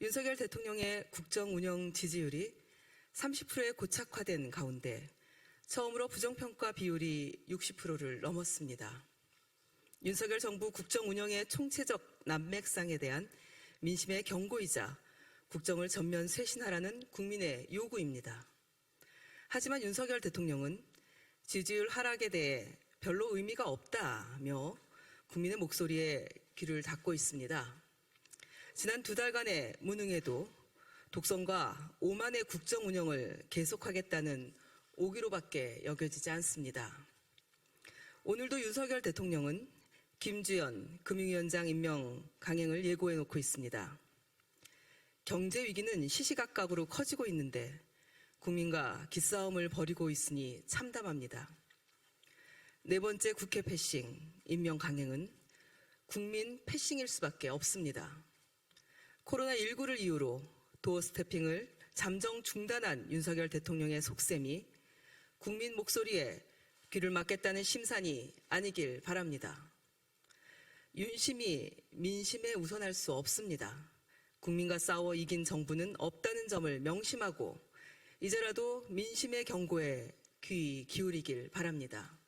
윤석열 대통령의 국정 운영 지지율이 30%에 고착화된 가운데 처음으로 부정평가 비율이 60%를 넘었습니다. 윤석열 정부 국정 운영의 총체적 난맥상에 대한 민심의 경고이자 국정을 전면 쇄신하라는 국민의 요구입니다. 하지만 윤석열 대통령은 지지율 하락에 대해 별로 의미가 없다며 국민의 목소리에 귀를 닫고 있습니다. 지난 두 달간의 무능에도 독선과 오만의 국정 운영을 계속하겠다는 오기로밖에 여겨지지 않습니다. 오늘도 윤석열 대통령은 김주연 금융위원장 임명 강행을 예고해 놓고 있습니다. 경제 위기는 시시각각으로 커지고 있는데 국민과 기싸움을 벌이고 있으니 참담합니다. 네 번째 국회 패싱 임명 강행은 국민 패싱일 수밖에 없습니다. 코로나19를 이유로 도어 스태핑을 잠정 중단한 윤석열 대통령의 속셈이 국민 목소리에 귀를 막겠다는 심산이 아니길 바랍니다. 윤심이 민심에 우선할 수 없습니다. 국민과 싸워 이긴 정부는 없다는 점을 명심하고 이제라도 민심의 경고에 귀 기울이길 바랍니다.